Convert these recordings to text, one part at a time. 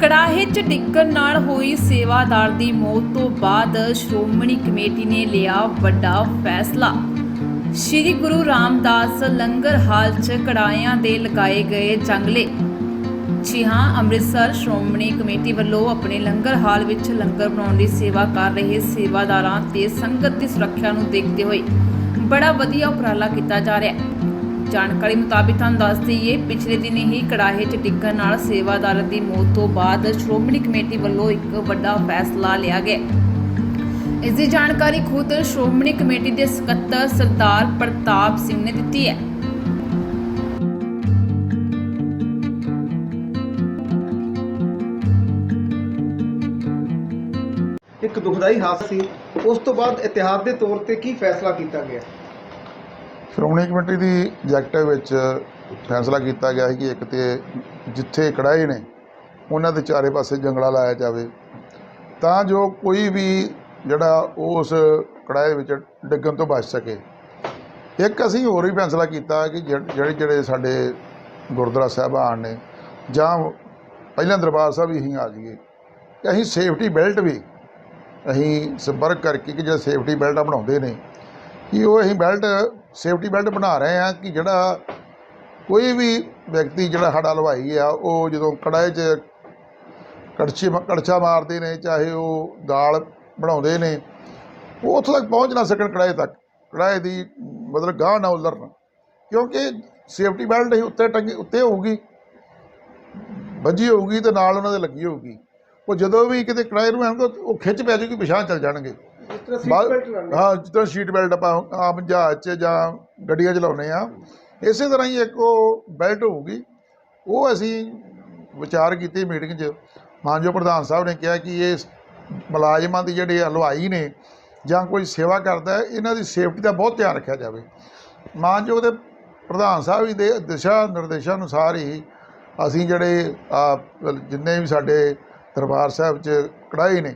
ਕੜਾਹੇ 'ਚ ਡਿੱਗਣ ਨਾਲ ਹੋਈ ਸੇਵਾਦਾਰ ਦੀ ਮੌਤ ਤੋਂ ਬਾਅਦ ਸ਼੍ਰੋਮਣੀ ਕਮੇਟੀ ਨੇ ਲਿਆ ਵੱਡਾ ਫੈਸਲਾ। ਸ੍ਰੀ ਗੁਰੂ ਰਾਮਦਾਸ ਲੰਗਰ ਹਾਲ 'ਚ ਕੜਾਹਿਆਂ ਦੇ ਲਗਾਏ ਗਏ ਜੰਗਲੇ। ਜੀ ਹਾਂ, ਅੰਮ੍ਰਿਤਸਰ ਸ਼੍ਰੋਮਣੀ ਕਮੇਟੀ ਵੱਲੋਂ ਆਪਣੇ ਲੰਗਰ ਹਾਲ ਵਿੱਚ ਲੰਗਰ ਬਣਾਉਣ ਦੀ ਸੇਵਾ ਕਰ ਰਹੇ ਸੇਵਾਦਾਰਾਂ ਤੇ ਸੰਗਤ ਦੀ ਸੁਰੱਖਿਆ ਨੂੰ ਦੇਖਦੇ ਹੋਏ ਬੜਾ ਵਧੀਆ ਉਪਰਾਲਾ ਕੀਤਾ ਜਾ ਰਿਹਾ। ਹੈ ਜਾਣਕਾਰੀ ਮੁਤਾਬਿਕ ਤੁਹਾਨੂੰ ਦੱਸ ਦਈਏ, ਪਿਛਲੇ ਦਿਨ ਹੀ ਕੜਾਹੇ 'ਚ ਡਿੱਗਣ ਨਾਲ ਸੇਵਾਦਾਰ ਦੀ ਮੌਤ ਤੋਂ ਬਾਅਦ ਸ਼੍ਰੋਮਣੀ ਕਮੇਟੀ ਵੱਲੋਂ ਇੱਕ ਵੱਡਾ ਫੈਸਲਾ ਲਿਆ ਗਿਆ। ਇਸ ਦੀ ਜਾਣਕਾਰੀ ਖੁਦ ਸ਼੍ਰੋਮਣੀ ਕਮੇਟੀ ਦੇ ਸਕੱਤਰ ਸਰਦਾਰ ਪ੍ਰਤਾਪ ਸਿੰਘ ਨੇ ਦਿੱਤੀ ਹੈ। ਇੱਕ ਦੁਖਦਾਈ ਹਾਦਸਾ ਸੀ। ਉਸ ਤੋਂ ਬਾਅਦ ਇਤਿਹਾਸ ਦੇ ਤੌਰ ਤੇ ਕੀ ਫੈਸਲਾ ਕੀਤਾ ਗਿਆ? ਸ਼੍ਰੋਮਣੀ ਕਮੇਟੀ ਦੀ ਐਗਜ਼ੈਕਟਿਵ ਵਿੱਚ ਫੈਸਲਾ ਕੀਤਾ ਗਿਆ ਹੈ ਕਿ ਇੱਕ ਤੇ ਜਿੱਥੇ ਕੜਾਹੇ ਨੇ, ਉਹਨਾਂ ਦੇ ਚਾਰੇ ਪਾਸੇ ਜੰਗਲਾ ਲਾਇਆ ਜਾਵੇ। ਤਾਂ ਜੋ ਕੋਈ ਵੀ ਜਿਹੜਾ ਉਸ ਕੜਾਹੇ ਵਿੱਚ ਡਿੱਗਣ ਤੋਂ ਬਚ ਸਕੇ। ਇੱਕ ਅਸੀਂ ਹੋਰ ਵੀ ਫੈਸਲਾ ਕੀਤਾ ਕਿ ਜਿਹੜੇ, ਜਿਹੜੇ- ਸਾਡੇ ਗੁਰਦੁਆਰਾ ਸਾਹਿਬਾਨ ਨੇ, ਜਾਂ ਪਹਿਲਾਂ ਦਰਬਾਰ ਸਾਹਿਬ ਹੀ ਅਸੀਂ ਆ ਜਾਈਏ। ਕਿ ਅਸੀਂ ਸੇਫਟੀ ਬੈਲਟ ਵੀ ਅਸੀਂ ਸੰਪਰਕ ਕਰਕੇ ਕਿ ਜਿਹੜਾ ਸੇਫਟੀ ਬੈਲਟ ਬਣਾਉਂਦੇ ਨੇ, ਕਿ ਉਹ ਅਸੀਂ ਬੈਲਟ ਸੇਫਟੀ ਬੈਲਟ ਬਣਾ ਰਹੇ ਆ ਕਿ ਜਿਹੜਾ ਕੋਈ ਵੀ ਵਿਅਕਤੀ ਜਿਹੜਾ ਸਾਡਾ ਹਲਵਾਈ ਆ, ਉਹ ਜਦੋਂ ਕੜਾਹੇ 'ਚ ਕੜਛੀ ਕੜਛਾ ਮਾਰਦੇ ਨੇ, ਚਾਹੇ ਉਹ ਦਾਲ ਬਣਾਉਂਦੇ ਨੇ, ਉਹ ਉੱਥੋਂ ਤੱਕ ਪਹੁੰਚ ਨਾ ਸਕਣ ਕੜਾਹੇ ਤੱਕ। ਕੜਾਹੇ ਦੀ ਮਤਲਬ ਗਾਹ ਨਾ ਉਲਰਨ। ਕਿਉਂਕਿ ਸੇਫਟੀ ਬੈਲਟ ਹੀ ਉੱਤੇ ਟੰਗੀ, ਉੱਤੇ ਹੋਊਗੀ, ਵੱਜੀ ਹੋਊਗੀ ਤੇ ਨਾਲ ਉਹਨਾਂ ਦੇ ਲੱਗੀ ਹੋਊਗੀ। ਉਹ ਜਦੋਂ ਵੀ ਕਿਤੇ ਕੜਾਹੇ ਨੂੰ ਆਉਣਗੇ ਉਹ ਖਿੱਚ ਪੈ ਜਾਊਗੀ ਪਿਛਾਂਹ ਚੱਲ ਜਾਣਗੇ। ਹਾਂ ਜਿਸ ਤਰ੍ਹਾਂ ਸੀਟ ਬੈਲਟ ਆਪਾਂ ਆਮ ਜਹਾਜ਼ 'ਚ ਜਾਂ ਗੱਡੀਆਂ 'ਚ ਲਾਉਂਦੇ ਆ ਇਸੇ ਤਰ੍ਹਾਂ ਹੀ ਇੱਕ ਉਹ ਬੈਲਟ ਹੋਊਗੀ। ਉਹ ਅਸੀਂ ਵਿਚਾਰ ਕੀਤੀ ਮੀਟਿੰਗ 'ਚ। ਮਾਨਯੋਗ ਪ੍ਰਧਾਨ ਸਾਹਿਬ ਨੇ ਕਿਹਾ ਕਿ ਇਹ ਮੁਲਾਜ਼ਮਾਂ ਦੀ ਜਿਹੜੇ ਹਲਵਾਈ ਨੇ ਜਾਂ ਕੋਈ ਸੇਵਾ ਕਰਦਾ ਹੈ ਇਹਨਾਂ ਦੀ ਸੇਫਟੀ ਦਾ ਬਹੁਤ ਧਿਆਨ ਰੱਖਿਆ ਜਾਵੇ। ਮਾਨਯੋਗ ਦੇ ਪ੍ਰਧਾਨ ਸਾਹਿਬ ਜੀ ਦੇ ਦਿਸ਼ਾ ਨਿਰਦੇਸ਼ਾਂ ਅਨੁਸਾਰ ਹੀ ਅਸੀਂ ਜਿਹੜੇ ਆ, ਜਿੰਨੇ ਵੀ ਸਾਡੇ ਦਰਬਾਰ ਸਾਹਿਬ 'ਚ ਕੜਾਹੀ ਨੇ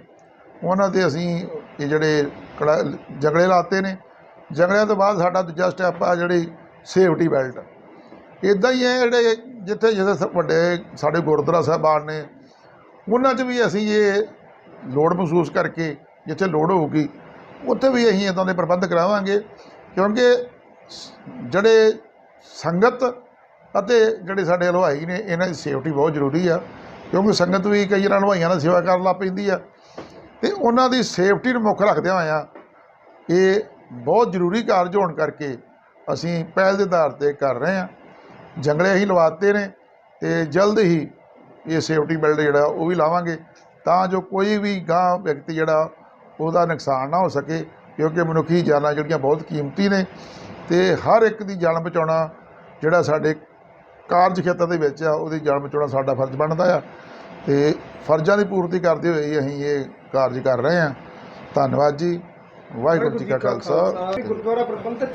ਉਹਨਾਂ ਤੇ ਅਸੀਂ ਇਹ ਜਿਹੜੇ ਕੜਾ, ਜੰਗਲੇ ਲਾਤੇ ਨੇ। ਜੰਗਲਿਆਂ ਤੋਂ ਬਾਅਦ ਸਾਡਾ ਦੂਜਾ ਸਟੈਪ ਆ ਜਿਹੜੀ ਸੇਫਟੀ ਬੈਲਟ ਇਦਾਂ ਹੀ ਹੈ ਜਿਹੜੇ ਜਿੱਥੇ ਜਿੱਥੇ ਵੱਡੇ ਸਾਡੇ ਗੁਰਦੁਆਰਾ ਸਾਹਿਬਾਨ ਨੇ, ਉਹਨਾਂ 'ਚ ਵੀ ਅਸੀਂ ਇਹ ਲੋੜ ਮਹਿਸੂਸ ਕਰਕੇ ਜਿੱਥੇ ਲੋੜ ਹੋਊਗੀ, ਉੱਥੇ ਵੀ ਅਸੀਂ ਇਦਾਂ ਦੇ ਪ੍ਰਬੰਧ ਕਰਾਵਾਂਗੇ। ਕਿਉਂਕਿ ਜਿਹੜੇ ਸੰਗਤ ਅਤੇ ਜਿਹੜੇ ਸਾਡੇ ਹਲਵਾਈ ਨੇ, ਇਹਨਾਂ ਦੀ ਸੇਫਟੀ ਬਹੁਤ ਜ਼ਰੂਰੀ ਆ। ਕਿਉਂਕਿ ਸੰਗਤ ਵੀ ਕਈ ਵਾਰ ਹਲਵਾਈਆਂ ਦਾ ਸੇਵਾ ਕਰਨ ਲੱਗ ਪੈਂਦੀ ਆ। ਤੇ ਉਹਨਾਂ ਦੀ ਸੇਫਟੀ ਨੂੰ ਮੁੱਖ ਰੱਖਦਿਆਂ ਹੋਇਆਂ ਇਹ ਬਹੁਤ ਜ਼ਰੂਰੀ ਕਾਰਜ ਹੋਣ ਕਰਕੇ ਅਸੀਂ ਪਹਿਲ ਦੇ ਆਧਾਰ ਤੇ ਕਰ ਰਹੇ ਹਾਂ। ਜੰਗਲੇ ਅਸੀਂ ਲਵਾਤੇ ਨੇ ਤੇ ਜਲਦ ਹੀ ਇਹ ਸੇਫਟੀ ਬੈਲਟ ਜਿਹੜਾ ਉਹ ਵੀ ਲਾਵਾਂਗੇ ਤਾਂ ਜੋ ਕੋਈ ਵੀ ਗਾਂ ਵਿਅਕਤੀ ਜਿਹੜਾ ਉਹਦਾ ਨੁਕਸਾਨ ਨਾ ਹੋ ਸਕੇ, ਕਿਉਂਕਿ ਮਨੁੱਖੀ ਜਾਨਾਂ ਜਿਹੜੀਆਂ ਬਹੁਤ ਕੀਮਤੀ ਨੇ ਤੇ ਹਰ ਇੱਕ ਦੀ ਜਾਨ ਬਚਾਉਣਾ ਜਿਹੜਾ ਸਾਡੇ ਕਾਰਜ ਖੇਤਰ ਦੇ ਵਿੱਚ ਆ, ਉਹਦੀ ਜਾਨ ਬਚਾਉਣਾ ਸਾਡਾ ਫਰਜ਼ ਬਣਦਾ ਆ ਤੇ ਫਰਜ਼ਾਂ ਦੀ ਪੂਰਤੀ ਕਰਦੇ ਹੋਏ ਅਸੀਂ ਇਹ ਕਾਰਜ ਕਰ ਰਹੇ ਹਾਂ। ਧੰਨਵਾਦ ਜੀ। ਵਾਹਿਗੁਰੂ ਜੀ ਕਾ ਖਾਲਸਾ। ਗੁਰਦੁਆਰਾ ਪ੍ਰਬੰਧਕ